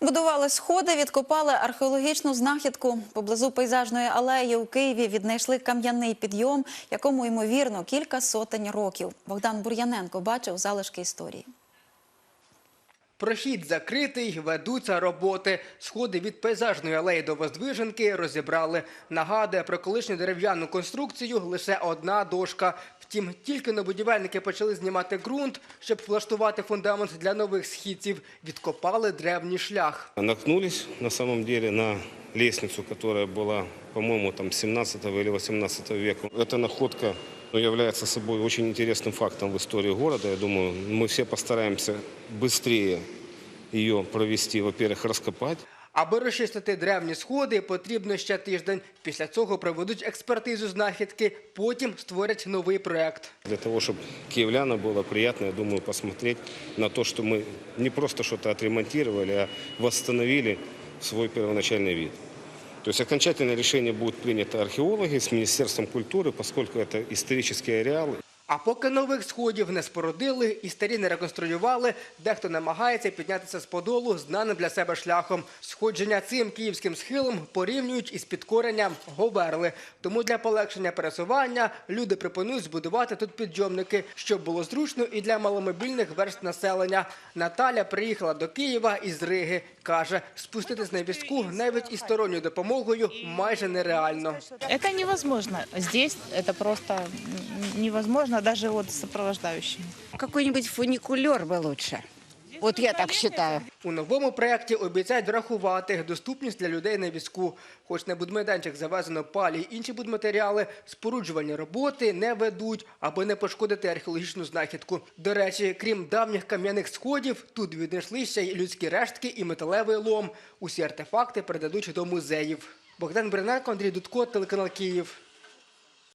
Будували сходи, відкопали археологічну знахідку. Поблизу пейзажної алеї у Києві віднайшли кам'яний підйом, якому, ймовірно, кілька сотень років. Богдан Бур'яненко бачив залишки історії. Прохід закритий, ведуться роботи. Сходи від пейзажної алеї до Воздвиженки розібрали. Нагадує про колишню дерев'яну конструкцію лише одна дошка. Втім, тільки но будівельники почали знімати ґрунт, щоб влаштувати фундамент для нових східців, відкопали древній шлях. Наткнулись на самом деле на лестницу, которая была, по-моему, там 17 или 18 века. Эта находка является собой очень интересным фактом в истории города. Я думаю, мы все постараемся быстрее ее провести, во-первых, раскопать. Аби розчистити древні сходи, потрібно ще тиждень. Після цього проведуть експертизу знахідки, потім створять новий проект. Для того, чтобы киевлянам было приятно, я думаю, посмотреть на то, что мы не просто что-то отремонтировали, а восстановили свой первоначальный вид. То есть окончательное решение будет принято археологи с Министерством культуры, поскольку это исторические ареалы. А поки нових сходів не спорудили і старі не реконструювали, дехто намагається піднятися з подолу знаним для себе шляхом. Сходження цим київським схилом порівнюють із підкоренням Говерли. Тому для полегшення пересування люди пропонують збудувати тут підйомники, щоб було зручно і для маломобільних верст населення. Наталя приїхала до Києва із Риги. Каже, спуститись на візку навіть із сторонньою допомогою майже нереально. Это невозможно. Здесь это просто м, невозможно даже вот сопровождающими. Какой-нибудь фуникулер бы лучше. Вот я так считаю. У новому проєкті обіцяють врахувати доступність для людей на візку. Хоч на будмайданчик завезено палі й інші будматеріали, споруджувальні роботи не ведуть, аби не пошкодити археологічну знахідку. До речі, крім давніх кам'яних сходів, тут віднайшли ще й людські рештки і металевий лом. Усі артефакти передадуть до музеїв. Богдан Бриненко, Андрій Дудко, телеканал Київ.